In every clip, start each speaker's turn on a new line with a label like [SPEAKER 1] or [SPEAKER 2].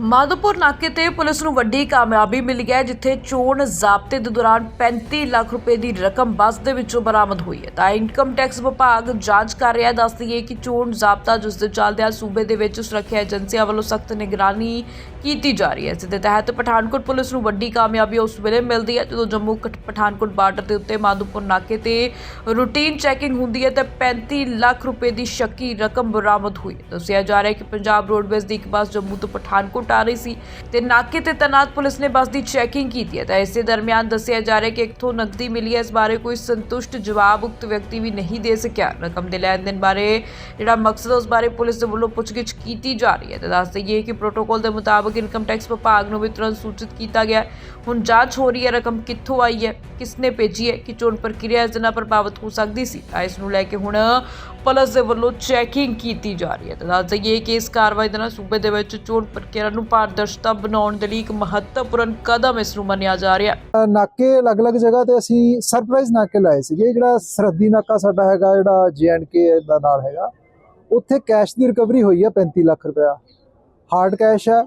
[SPEAKER 1] ਮਾਧੋਪੁਰ ਨਾਕੇ ਤੇ ਪੁਲਿਸ ਨੂੰ ਵੱਡੀ ਕਾਮਯਾਬੀ ਮਿਲੀ ਹੈ, ਜਿੱਥੇ ਚੋਣ ਜ਼ਾਬਤੇ ਦੇ ਦੌਰਾਨ 35 ਲੱਖ ਰੁਪਏ ਦੀ ਰਕਮ ਬੱਸ ਦੇ ਵਿੱਚੋਂ ਬਰਾਮਦ ਹੋਈ ਹੈ। ਤਾਂ ਇਨਕਮ ਟੈਕਸ ਵਿਭਾਗ ਜਾਂਚ ਕਰ ਰਿਹਾ ਹੈ ਦੱਸ ਦਈਏ ਕਿ ਚੋਣ ਜ਼ਾਬਤਾ ਜਿਸ ਦੇ ਚੱਲਦਿਆਂ ਸੂਬੇ ਦੇ ਵਿੱਚ ਸੁਰੱਖਿਆ ਏਜੰਸੀਆਂ ਵੱਲੋਂ ਸਖਤ ਨਿਗਰਾਨੀ ਕੀਤੀ ਜਾ ਰਹੀ ਹੈ। ਇਸ ਦੇ ਤਹਿਤ ਪਠਾਨਕੋਟ ਪੁਲਿਸ ਨੂੰ ਵੱਡੀ ਕਾਮਯਾਬੀ ਉਸ ਵੇਲੇ ਮਿਲਦੀ ਹੈ ਜਦੋਂ ਜੰਮੂ ਕਠ- ਪਠਾਨਕੋਟ ਬਾਰਡਰ ਦੇ ਉੱਤੇ ਮਾਧੋਪੁਰ ਨਾਕੇ ਤੇ ਰੂਟੀਨ ਚੈਕਿੰਗ ਹੁੰਦੀ ਹੈ ਤੇ 35 ਲੱਖ ਰੁਪਏ ਦੀ ਸ਼ੱਕੀ ਰਕਮ ਬਰਾਮਦ ਹੋਈ ਦੱਸਿਆ ਜਾ ਰਿਹਾ ਹੈ ਕਿ ਪੰਜਾਬ ਰੋਡਵੇਜ਼ ਦੀ ਇੱਕ ਬੱਸ ਜੰਮੂ ਤੋਂ ਪਠਾਨਕੋਟ ਆ ਰਹੀ ਸੀ ਤੇ ਨਾਕੇ ਤੇ ਤੈਨਾਤ ਪੁਲਿਸ ਨੇ ਬੱਸ ਦੀ ਚੈਕਿੰਗ ਕੀਤੀ ਹੈ। ਤਾਂ ਇਸੇ ਦਰਮਿਆਨ ਦੱਸਿਆ ਜਾ ਰਿਹਾ ਕਿ ਇੱਥੋਂ ਨਕਦੀ ਮਿਲੀ ਹੈ। ਇਸ ਬਾਰੇ ਕੋਈ ਸੰਤੁਸ਼ਟ ਜਵਾਬ ਉਕਤ ਵਿਅਕਤੀ ਵੀ ਨਹੀਂ ਦੇ ਸਕਿਆ। ਰਕਮ ਦੇ ਲੈਣ ਦੇਣ ਬਾਰੇ ਜਿਹੜਾ ਮਕਸਦ ਉਸ ਬਾਰੇ ਪੁਲਿਸ ਦੇ ਵੱਲੋਂ ਪੁੱਛਗਿੱਛ ਕੀਤੀ ਜਾ ਰਹੀ ਹੈ। ਤੇ ਦੱਸ ਦਈਏ ਕਿ ਪ੍ਰੋਟੋਕੋਲ ਦੇ ਮੁਤਾਬਕ ਇਨਕਮ ਟੈਕਸ ਵਿਭਾਗ ਨੂੰ ਵੀ ਤੁਰੰਤ ਸੂਚਿਤ ਕੀਤਾ ਗਿਆ ਹੁਣ ਜਾਂਚ ਹੋ ਰਹੀ ਹੈ, ਰਕਮ ਕਿੱਥੋਂ ਆਈ ਹੈ, ਕਿਸਨੇ ਭੇਜੀ ਹੈ, ਕਿ ਚੋਣ ਪ੍ਰਕਿਰਿਆ ਇਸ ਦੇ ਨਾਲ ਪ੍ਰਭਾਵਿਤ ਹੋ ਸਕਦੀ ਸੀ। ਤਾਂ ਇਸ ਨੂੰ ਲੈ ਕੇ ਹੁਣ ਪੁਲਿਸ ਦੇ ਵੱਲੋਂ ਚੈਕਿੰਗ ਕੀਤੀ ਜਾ ਰਹੀ ਹੈ। ਤਾਂ ਦੱਸ ਦਈਏ ਕਿ ਇਸ ਕਾਰਵਾਈ ਦੇ ਨਾਲ ਸੂਬੇ ਦੇ ਵਿੱਚ ਚੋਣ ਪ੍ਰਕਿਰਿਆ ਨੂੰ ਪਾਰਦਰਸ਼ਤਾ ਬਣਾਉਣ ਦੇ ਲਈ ਇੱਕ ਮਹੱਤਵਪੂਰਨ ਕਦਮ ਇਸ ਨੂੰ ਮੰਨਿਆ ਜਾ ਰਿਹਾ ਹੈ।
[SPEAKER 2] ਨਾਕੇ ਅਲੱਗ-ਅਲੱਗ ਜਗ੍ਹਾ ਤੇ ਅਸੀਂ ਸਰਪ੍ਰਾਈਜ਼ ਨਾਕੇ ਲਾਏ ਸੀਗੇ। ਜਿਹੜਾ ਸਰਹੱਦੀ ਨਾਕਾ ਸਾਡਾ ਹੈਗਾ, ਜਿਹੜਾ ਕੇ ਦਾ ਨਾਲ ਹੈਗਾ, ਉੱਥੇ ਕੈਸ਼ ਦੀ ਰਿਕਵਰੀ ਹੋਈ ਹੈ 35 ਲੱਖ ਰੁਪਇਆ। ਹਾਰਡ ਕੈਸ਼ ਹੈ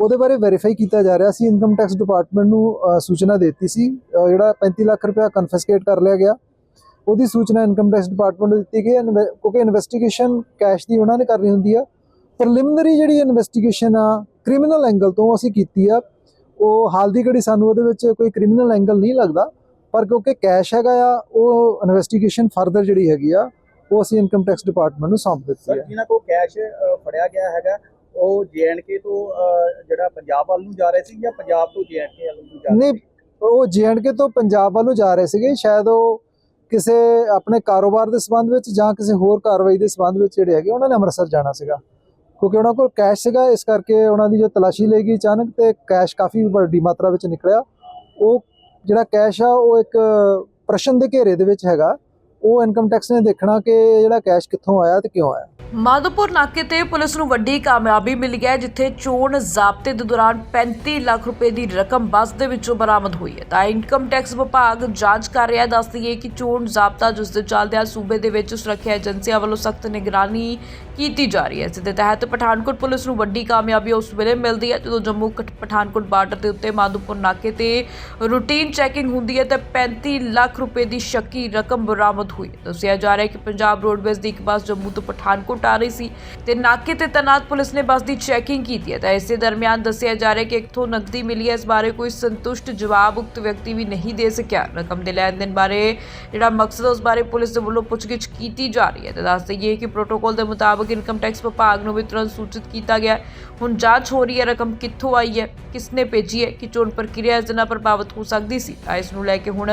[SPEAKER 2] ਉਹਦੇ ਬਾਰੇ ਵੈਰੀਫਾਈ ਕੀਤਾ ਜਾ ਰਿਹਾ ਸੀ। ਇਨਕਮ ਟੈਕਸ ਡਿਪਾਰਟਮੈਂਟ ਨੂੰ ਸੂਚਨਾ ਦਿੱਤੀ ਸੀ। ਜਿਹੜਾ 35 ਲੱਖ ਰੁਪਇਆ ਕਨਫਿਸਕੇਟ ਕਰ ਲਿਆ ਗਿਆ। ਉਹਦੀ ਸੂਚਨਾ ਇਨਕਮ ਟੈਕਸ ਡਿਪਾਰਟਮੈਂਟ ਨੂੰ ਦਿੱਤੀ ਗਈ ਕਿਉਂਕਿ ਇਨਵੈਸਟੀਗੇਸ਼ਨ ਕੈਸ਼ ਦੀ ਉਹਨਾਂ ਨੇ ਕਰਨੀ ਹੁੰਦੀ ਆ। ਪ੍ਰੀਲਿਮਿਨਰੀ ਜਿਹੜੀ ਇਨਵੈਸਟੀਗੇਸ਼ਨ ਆ ਕ੍ਰਿਮੀਨਲ ਐਂਗਲ ਤੋਂ ਅਸੀਂ ਕੀਤੀ ਆ। ਉਹ ਹਾਲ ਦੀ ਘੜੀ ਸਾਨੂੰ ਉਹਦੇ ਵਿੱਚ ਕੋਈ ਕ੍ਰਿਮੀਨਲ ਐਂਗਲ ਨਹੀਂ ਲੱਗਦਾ ਪਰ ਕਿਉਂਕਿ ਕੈਸ਼ ਹੈਗਾ ਆ ਉਹ ਇਨਵੈਸਟੀਗੇਸ਼ਨ ਫਰਦਰ ਜਿਹੜੀ ਹੈਗੀ ਆ ਉਹ ਅਸੀਂ ਇਨਕਮ ਟੈਕਸ ਡਿਪਾਰਟਮੈਂਟ ਨੂੰ ਸੌਂਪ ਦਿੱਤੀ
[SPEAKER 3] ਸਰ
[SPEAKER 2] ਹੈ
[SPEAKER 3] ਜਿਨ੍ਹਾਂ ਕੋ ਕੈਸ਼ ਫੜਿਆ ਗਿਆ ਹੈਗਾ ਉਹ ਕੇ ਤੋਂ ਜਿਹੜਾ ਪੰਜਾਬ ਵੱਲ ਨੂੰ ਜਾ ਰਹੇ ਸੀ ਜਾਂ ਪੰਜਾਬ ਤੋਂ ਕੇ ਵੱਲ ਨੂੰ ਜਾ ਰਹੇ
[SPEAKER 2] ਨਹੀਂ ਉਹ ਕੇ ਤੋਂ ਪੰਜਾਬ ਵੱਲੋਂ ਜਾ ਰਹੇ ਸੀਗੇ। ਸ਼ਾਇਦ ਉਹ ਕਿਸੇ ਆਪਣੇ ਕਾਰੋਬਾਰ ਦੇ ਸੰਬੰਧ ਵਿੱਚ ਜਾਂ ਕਿਸੇ ਹੋਰ ਕਾਰਵਾਈ ਦੇ ਸੰਬੰਧ ਵਿੱਚ ਜਿਹੜੇ ਹੈਗੇ ਉਹਨਾਂ ਨੇ ਅੰਮ੍ਰਿਤਸਰ ਜਾਣਾ ਸੀਗਾ। ਕਿਉਂਕਿ ਉਹਨਾਂ ਕੋਲ ਕੈਸ਼ ਸੀਗਾ, ਇਸ ਕਰਕੇ ਉਹਨਾਂ ਦੀ ਜੋ ਤਲਾਸ਼ੀ ਲਈ ਗਈ ਅਚਾਨਕ ਤੇ ਕੈਸ਼ ਕਾਫੀ ਵੱਡੀ ਮਾਤਰਾ ਵਿੱਚ ਨਿਕਲਿਆ। ਉਹ ਜਿਹੜਾ ਕੈਸ਼ ਆ, ਉਹ ਇੱਕ ਪ੍ਰਸ਼ਨ ਦੇ ਘੇਰੇ ਦੇ ਵਿੱਚ ਹੈਗਾ। ਉਹ ਇਨਕਮ ਟੈਕਸ ਨੇ ਦੇਖਣਾ ਕਿ ਜਿਹੜਾ ਕੈਸ਼ ਕਿੱਥੋਂ ਆਇਆ ਤੇ ਕਿਉਂ ਆਇਆ।
[SPEAKER 1] ਮਾਧੋਪੁਰ ਨਾਕੇ ਤੇ ਪੁਲਿਸ ਨੂੰ ਵੱਡੀ ਕਾਮਯਾਬੀ ਮਿਲ ਹੈ, ਜਿੱਥੇ ਚੋਣ ਜ਼ਾਬਤੇ ਦੇ ਦੌਰਾਨ 35 ਲੱਖ ਰੁਪਏ ਦੀ ਰਕਮ ਬੱਸ ਦੇ ਵਿੱਚੋਂ ਬਰਾਮਦ ਹੋਈ ਹੈ। ਤਾਂ ਇਨਕਮ ਟੈਕਸ ਵਿਭਾਗ ਜਾਂਚ ਕਰ ਰਿਹਾ ਦੱਸ ਦਈਏ ਕਿ ਚੋਣ ਜ਼ਾਬਤਾ ਜਿਸ ਦੇ ਚੱਲਦਿਆਂ ਸੂਬੇ ਦੇ ਵਿੱਚ ਸੁਰੱਖਿਆ ਏਜੰਸੀਆਂ ਵੱਲੋਂ ਸਖਤ ਨਿਗਰਾਨੀ ਕੀਤੀ ਜਾ ਰਹੀ ਹੈ। ਇਸ ਦੇ ਤਹਿਤ ਪਠਾਨਕੋਟ ਪੁਲਿਸ ਨੂੰ ਵੱਡੀ ਕਾਮਯਾਬੀ ਉਸ ਵੇਲੇ ਮਿਲਦੀ ਹੈ ਜਦੋਂ ਜੰਮੂ ਪਠਾਨਕੋਟ ਬਾਰਡਰ ਦੇ ਉੱਤੇ ਮਾਧੋਪੁਰ ਨਾਕੇ ਤੇ ਰੂਟੀਨ ਚੈਕਿੰਗ ਹੁੰਦੀ ਹੈ ਤੇ 35 ਲੱਖ ਰੁਪਏ ਦੀ ਸ਼ੱਕੀ ਰਕਮ ਬਰਾਮਦ ਹੋਈ। ਦੱਸਿਆ ਜਾ ਰਿਹਾ ਹੈ ਕਿ ਪੰਜਾਬ ਰੋਡਵੇਜ਼ ਦੀ ਇੱਕ ਬੱਸ ਜੰਮੂ ਤੋਂ ਪਠਾਨਕੋਟ ਆ ਰਹੀ ਸੀ ਤੇ ਨਾਕੇ ਤੇ ਤੈਨਾਤ ਪੁਲਿਸ ਨੇ ਬੱਸ ਦੀ ਚੈਕਿੰਗ ਕੀਤੀ ਹੈ। ਤਾਂ ਇਸੇ ਦਰਮਿਆਨ ਦੱਸਿਆ ਜਾ ਰਿਹਾ ਹੈ ਕਿ ਇੱਥੋਂ ਨਕਦੀ ਮਿਲੀ ਹੈ। ਇਸ ਬਾਰੇ ਕੋਈ ਸੰਤੁਸ਼ਟ ਜਵਾਬ ਉਕਤ ਵਿਅਕਤੀ ਵੀ ਨਹੀਂ ਦੇ ਸਕਿਆ। ਰਕਮ ਦੇ ਲੈਣ ਦੇਣ ਬਾਰੇ ਜਿਹੜਾ ਮਕਸਦ ਉਸ ਬਾਰੇ ਪੁਲਿਸ ਦੇ ਵੱਲੋਂ ਪੁੱਛਗਿੱਛ ਕੀਤੀ ਜਾ ਰਹੀ ਹੈ। ਤੇ ਦੱਸ ਦਈਏ ਕਿ ਪ੍ਰੋਟੋਕੋਲ ਦੇ ਮੁਤਾਬਕ ਇਨਕਮ ਟੈਕਸ ਵਿਭਾਗ ਨੂੰ ਵੀ ਤੁਰੰਤ ਸੂਚਿਤ ਕੀਤਾ ਗਿਆ ਹੁਣ ਜਾਂਚ ਹੋ ਰਹੀ ਹੈ, ਰਕਮ ਕਿੱਥੋਂ ਆਈ ਹੈ ਕਿਸਨੇ ਭੇਜੀ ਹੈ, ਕਿ ਚੋਣ ਪ੍ਰਕਿਰਿਆ ਇਸ ਦੇ ਨਾਲ ਪ੍ਰਭਾਵਿਤ ਹੋ ਸਕਦੀ ਸੀ? ਤਾਂ ਇਸ ਨੂੰ ਲੈ ਕੇ ਹੁਣ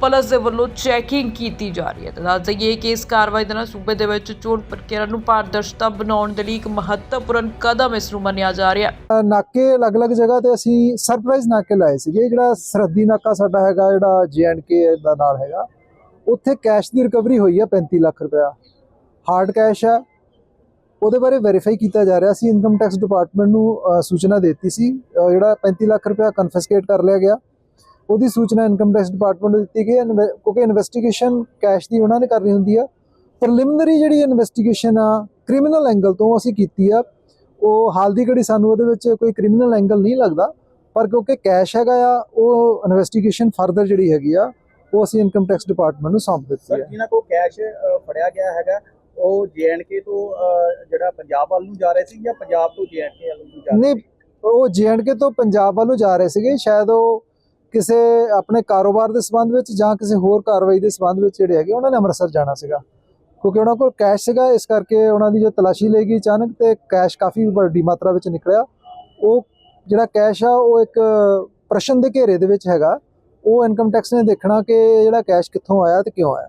[SPEAKER 1] ਪੁਲਿਸ ਦੇ ਵੱਲੋਂ ਚੈਕਿੰਗ ਕੀਤੀ ਜਾ ਰਹੀ ਹੈ। ਤੇ ਦੱਸ ਦਈਏ ਕਿ ਇਸ ਕਾਰਵਾਈ ਦੇ ਨਾਲ ਸੂਬੇ ਦੇ ਵਿੱਚ ਚੋਣ ਪ੍ਰਕਿਰਿਆ ਨੂੰ ਪਾਰਦਰਸ਼ਤਾ ਬਣਾਉਣ ਦੇ ਲਈ ਇੱਕ ਮਹੱਤਵਪੂਰਨ ਕਦਮ ਇਸ ਨੂੰ ਮੰਨਿਆ ਜਾ ਰਿਹਾ ਹੈ।
[SPEAKER 2] ਨਾਕੇ ਅਲੱਗ-ਅਲੱਗ ਜਗ੍ਹਾ ਤੇ ਅਸੀਂ ਸਰਪ੍ਰਾਈਜ਼ ਨਾਕੇ ਲਾਏ ਸੀਗੇ। ਜਿਹੜਾ ਸਰਹੱਦੀ ਨਾਕਾ ਸਾਡਾ ਹੈਗਾ, ਜਿਹੜਾ ਕੇ ਦਾ ਨਾਲ ਹੈਗਾ, ਉੱਥੇ ਕੈਸ਼ ਦੀ ਰਿਕਵਰੀ ਹੋਈ ਹੈ 35 ਲੱਖ ਰੁਪਇਆ। ਹਾਰਡ ਕੈਸ਼ ਹੈ ਉਹਦੇ ਬਾਰੇ ਵੈਰੀਫਾਈ ਕੀਤਾ ਜਾ ਰਿਹਾ ਸੀ। ਇਨਕਮ ਟੈਕਸ ਡਿਪਾਰਟਮੈਂਟ ਨੂੰ ਸੂਚਨਾ ਦਿੱਤੀ ਸੀ। ਜਿਹੜਾ 35 ਲੱਖ ਰੁਪਇਆ ਕਨਫਿਸਕੇਟ ਕਰ ਲਿਆ ਗਿਆ। ਉਹਦੀ ਸੂਚਨਾ ਇਨਕਮ ਟੈਕਸ ਡਿਪਾਰਟਮੈਂਟ ਨੂੰ ਦਿੱਤੀ ਗਈ ਹੈ। ਕਿਉਂਕਿ ਇਨਵੈਸਟੀਗੇਸ਼ਨ ਕੈਸ਼ ਦੀ ਉਹਨਾਂ ਨੇ ਕਰਨੀ ਹੁੰਦੀ ਆ। ਪ੍ਰੀਲਿਮਿਨਰੀ ਜਿਹੜੀ ਇਨਵੈਸਟੀਗੇਸ਼ਨ ਆ ਕ੍ਰਿਮੀਨਲ ਐਂਗਲ ਤੋਂ ਅਸੀਂ ਕੀਤੀ ਆ। ਉਹ ਹਾਲ ਦੀ ਘੜੀ ਸਾਨੂੰ ਉਹਦੇ ਵਿੱਚ ਕੋਈ ਕ੍ਰਿਮੀਨਲ ਐਂਗਲ ਨਹੀਂ ਲੱਗਦਾ। ਪਰ ਕਿਉਂਕਿ ਕੈਸ਼ ਹੈਗਾ ਆ ਉਹ ਇਨਵੈਸਟੀਗੇਸ਼ਨ ਫਰਦਰ ਜਿਹੜੀ ਹੈਗੀ ਆ ਉਹ ਅਸੀਂ ਇਨਕਮ ਟੈਕਸ ਡਿਪਾਰਟਮੈਂਟ ਨੂੰ ਸੌਂਪ ਦਿੱਤੀ
[SPEAKER 3] ਸਰ
[SPEAKER 2] ਹੈ
[SPEAKER 3] ਜਿਨ੍ਹਾਂ ਕੋ ਕੈਸ਼ ਫੜਿਆ ਗਿਆ ਹੈਗਾ ਉਹ ਕੇ ਤੋਂ ਜਿਹੜਾ ਪੰਜਾਬ ਵੱਲ ਨੂੰ ਜਾ ਰਹੇ ਸੀ ਜਾਂ ਪੰਜਾਬ ਤੋਂ ਕੇ ਵੱਲ ਨੂੰ ਜਾ ਰਹੇ
[SPEAKER 2] ਨਹੀਂ ਉਹ ਕੇ ਤੋਂ ਪੰਜਾਬ ਵੱਲੋਂ ਜਾ ਰਹੇ ਸੀਗੇ। ਸ਼ਾਇਦ ਉਹ ਕਿਸੇ ਆਪਣੇ ਕਾਰੋਬਾਰ ਦੇ ਸੰਬੰਧ ਵਿੱਚ ਜਾਂ ਕਿਸੇ ਹੋਰ ਕਾਰਵਾਈ ਦੇ ਸੰਬੰਧ ਵਿੱਚ ਜਿਹੜੇ ਹੈਗੇ, ਉਹਨਾਂ ਨੇ ਅੰਮ੍ਰਿਤਸਰ ਜਾਣਾ ਸੀਗਾ। ਕਿਉਂਕਿ ਉਹਨਾਂ ਕੋਲ ਕੈਸ਼ ਸੀਗਾ, ਇਸ ਕਰਕੇ ਉਹਨਾਂ ਦੀ ਜੋ ਤਲਾਸ਼ੀ ਲਈ ਗਈ ਅਚਾਨਕ ਤੇ ਕੈਸ਼ ਕਾਫੀ ਵੱਡੀ ਮਾਤਰਾ ਵਿੱਚ ਨਿਕਲਿਆ। ਉਹ ਜਿਹੜਾ ਕੈਸ਼ ਆ, ਉਹ ਇੱਕ ਪ੍ਰਸ਼ਨ ਦੇ ਘੇਰੇ ਦੇ ਵਿੱਚ ਹੈਗਾ। ਉਹ ਇਨਕਮ ਟੈਕਸ ਨੇ ਦੇਖਣਾ ਕਿ ਜਿਹੜਾ ਕੈਸ਼ ਕਿੱਥੋਂ ਆਇਆ ਤੇ ਕਿਉਂ ਆਇਆ।